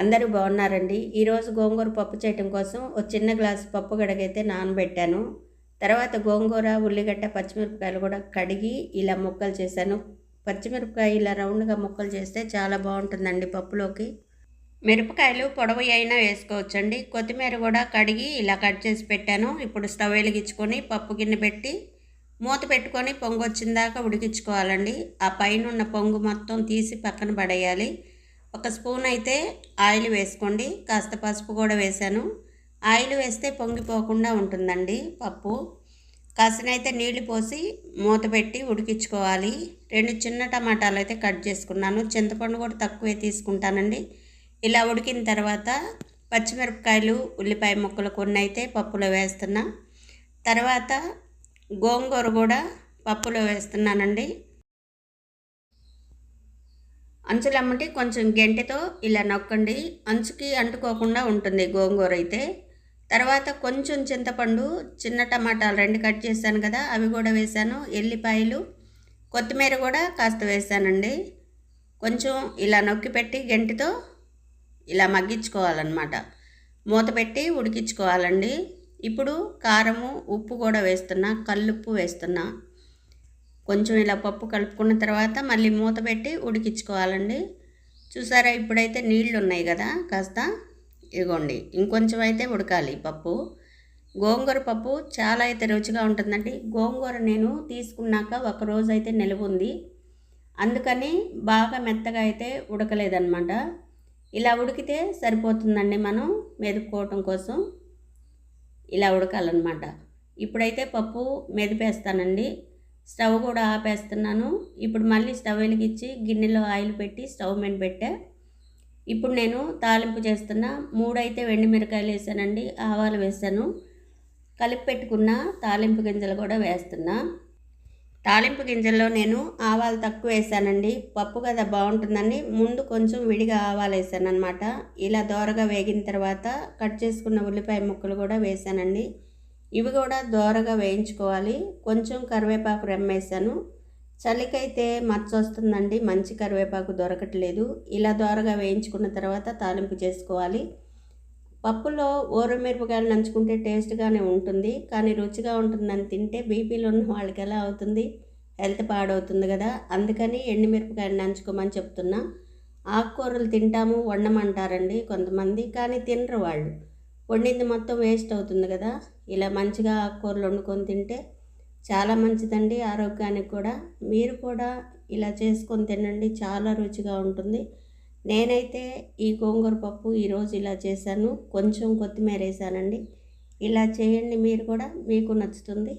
అందరూ బాగున్నారండి. ఈరోజు గోంగూర పప్పు చేయటం కోసం ఒక చిన్న గ్లాసు పప్పు గడగైతే నానబెట్టాను. తర్వాత గోంగూర ఉల్లిగడ్డ పచ్చిమిరపకాయలు కూడా కడిగి ఇలా ముక్కలు చేశాను. పచ్చిమిరపకాయ ఇలా రౌండ్గా ముక్కలు చేస్తే చాలా బాగుంటుందండి పప్పులోకి. మిరపకాయలు పొడవు అయినా వేసుకోవచ్చండి. కొత్తిమీర కూడా కడిగి ఇలా కట్ చేసి పెట్టాను. ఇప్పుడు స్టవ్ వెలిగించుకొని పప్పు గిన్నె పెట్టి మూత పెట్టుకొని పొంగు వచ్చిందాక ఉడికించుకోవాలండి. ఆ పైన ఉన్న పొంగు మొత్తం తీసి పక్కన పడేయాలి. ఒక స్పూన్ అయితే ఆయిల్ వేసుకోండి. కాస్త పసుపు కూడా వేశాను ఆయిల్ వేస్తే పొంగిపోకుండా ఉంటుందండి పప్పు. కాసినైతే నీళ్ళు పోసి మూత పెట్టి ఉడికించుకోవాలి. రెండు చిన్న టమాటాలు అయితే కట్ చేసుకున్నాను. చింతపండు కూడా తక్కువే తీసుకుంటానండి. ఇలా ఉడికిన తర్వాత పచ్చిమిరపకాయలు ఉల్లిపాయ ముక్కలు కొన్ని అయితే పప్పులో వేస్తున్నా. తర్వాత గోంగూర కూడా పప్పులో వేస్తున్నానండి. అంచులమ్మటి కొంచెం గెంటెతో ఇలా నొక్కండి. అంచుకి అంటుకోకుండా ఉంటుంది గోంగూర అయితే. తర్వాత కొంచెం చింతపండు చిన్న టమాటాలు రెండు కట్ చేశాను కదా అవి కూడా వేశాను. ఎల్లిపాయలు కొత్తిమీర కూడా కాస్త వేసానండి కొంచెం ఇలా నొక్కి పెట్టి గెంటితో ఇలా మగ్గించుకోవాలన్నమాట. మూత పెట్టి ఉడికించుకోవాలండి. ఇప్పుడు కారము ఉప్పు కూడా వేస్తున్నా కల్లుప్పు వేస్తున్నా. కొంచెం ఇలా పప్పు కలుపుకున్న తర్వాత మళ్ళీ మూత పెట్టి ఉడికించుకోవాలండి. చూసారా? ఇప్పుడైతే నీళ్ళు ఉన్నాయి కదా? కాస్త ఇదిగోండి ఇంకొంచెం అయితే ఉడకాలి పప్పు. గోంగూర పప్పు చాలా అయితే రుచిగా ఉంటుందండి. గోంగూర నేను తీసుకున్నాక ఒక రోజు అయితే నిలువ ఉంది. అందుకని బాగా మెత్తగా అయితే ఉడకలేదన్నమాట. ఇలా ఉడికితే సరిపోతుందండి మనం మెదుపుకోవటం కోసం. ఇలా ఉడకాలన్నమాట. ఇప్పుడైతే పప్పు మెదిపేస్తానండి. స్టవ్ కూడా ఆపేస్తున్నాను. ఇప్పుడు మళ్ళీ స్టవ్ వెలిగించి గిన్నెలో ఆయిల్ పెట్టి స్టవ్ మీద పెట్టా. ఇప్పుడు నేను తాలింపు చేస్తున్న మూడైతే వెండి మిరకాయలు వేసానండి ఆవాలు వేసాను. కలిపి పెట్టుకున్న తాలింపు గింజలు కూడా వేస్తున్నా. తాలింపు గింజల్లో నేను ఆవాలు తక్కువ వేసానండి. పప్పు కదా బాగుంటుందని ముందు కొంచెం విడిగా ఆవాలు వేసాను అనమాట ఇలా దోరగా వేగిన తర్వాత కట్ చేసుకున్న ఉల్లిపాయ ముక్కలు కూడా వేసానండి. ఇవి కూడా దోరగా వేయించుకోవాలి. కొంచెం కరివేపాకు రెమ్మేసాను చలికైతే మచ్చ వస్తుందండి. మంచి కరివేపాకు దొరకట్లేదు. ఇలా దోరగా వేయించుకున్న తర్వాత తాలింపు చేసుకోవాలి. పప్పులో మిరపకాయలు నంచుకుంటే టేస్ట్గానే ఉంటుంది. కానీ రుచిగా ఉంటుందని తింటే బీపీలో ఉన్న వాళ్ళకి ఎలా అవుతుంది? హెల్త్ పాడవుతుంది కదా. అందుకని ఎండుమిరపకాయలు నంచుకోమని చెప్తున్నా. ఆకుకూరలు తింటాము వండమంటారండి కొంతమంది. కానీ తినరు వాళ్ళు. వండింది మొత్తం వేస్ట్ అవుతుంది కదా. ఇలా మంచిగా ఆకుకూరలు వండుకొని తింటే చాలా మంచిదండి ఆరోగ్యానికి కూడా. మీరు కూడా ఇలా చేసుకొని తినండి చాలా రుచిగా ఉంటుంది. నేనైతే ఈ గోంగూర పప్పు ఈరోజు ఇలా చేశాను. కొంచెం కొత్తిమీర వేసానండి. ఇలా చేయండి మీరు కూడా మీకు నచ్చుతుంది.